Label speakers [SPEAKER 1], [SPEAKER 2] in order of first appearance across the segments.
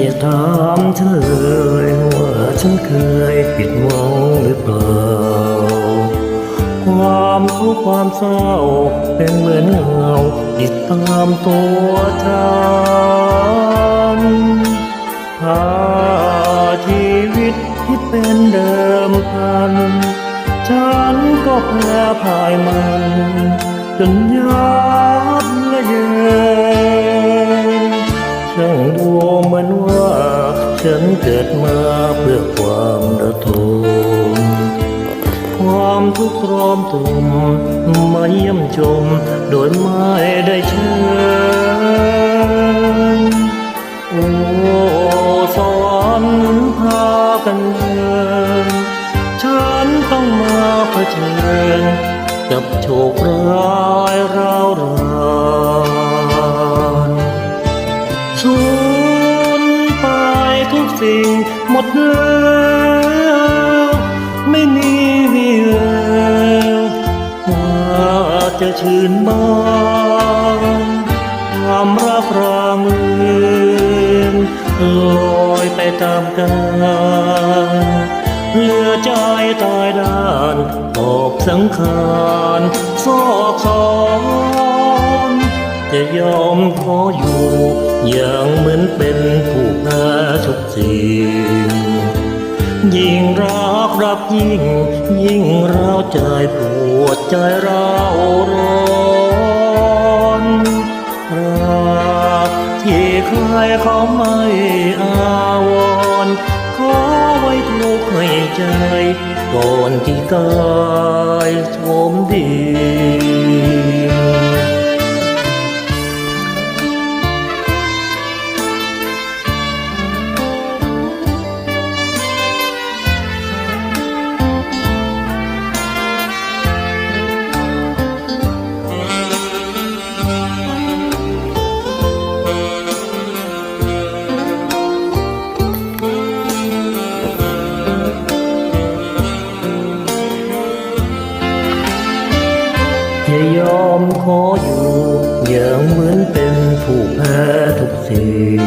[SPEAKER 1] อย่าถามฉันเลยว่าฉันเคยผิดหวังหรือเปล่า ความทุกข์ความเศร้าเป็นเหมือนเงาติดตามตัวฉันถ้าชีวิตที่เป็นเดิมพัน ฉันก็แพ้พ่ายมันจนยับและเยินช่างดูเหมือนว่า ฉันเกิดมาเพื่อความระทมความทุกข์ร้อมตุมมาเยี่ยมชม โดยไม่ได้เชิญโอ้สวรรค์พากันเดินฉันต้องมาเผชิญกับโชคร้าย หมดแล้วไม่มีวี่แววว่าจะชื่นบานความรักรางเลือนลอยไปตามกาลเหลือใจตายด้านตอบสังขารซอกซอ จะยอมขออยู่ อย่างเหมือนเป็นผู้แพ้ทุกสิ่งยิ่งรักรักยิ่ง ยิ่งเราวใจปวดใจเราร้อนรักที่ใครเขาไม่อาวรขอไว้ทุกข์ให้ใจก่อนที่กายโทมดิ อมขออยู่อย่างเหมือนเป็นผู้แพ้ทุกสิ่ง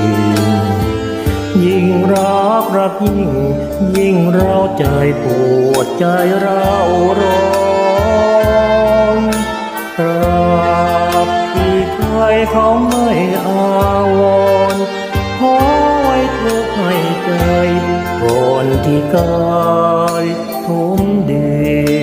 [SPEAKER 1] ยิ่งรักรักยิ่ง ยิ่งเราใจปวดใจเราร้อนราบที่ใครเขาไม่อาวรขอไว้ทุกข์ให้ใจก่อนที่กายทุ่มดิน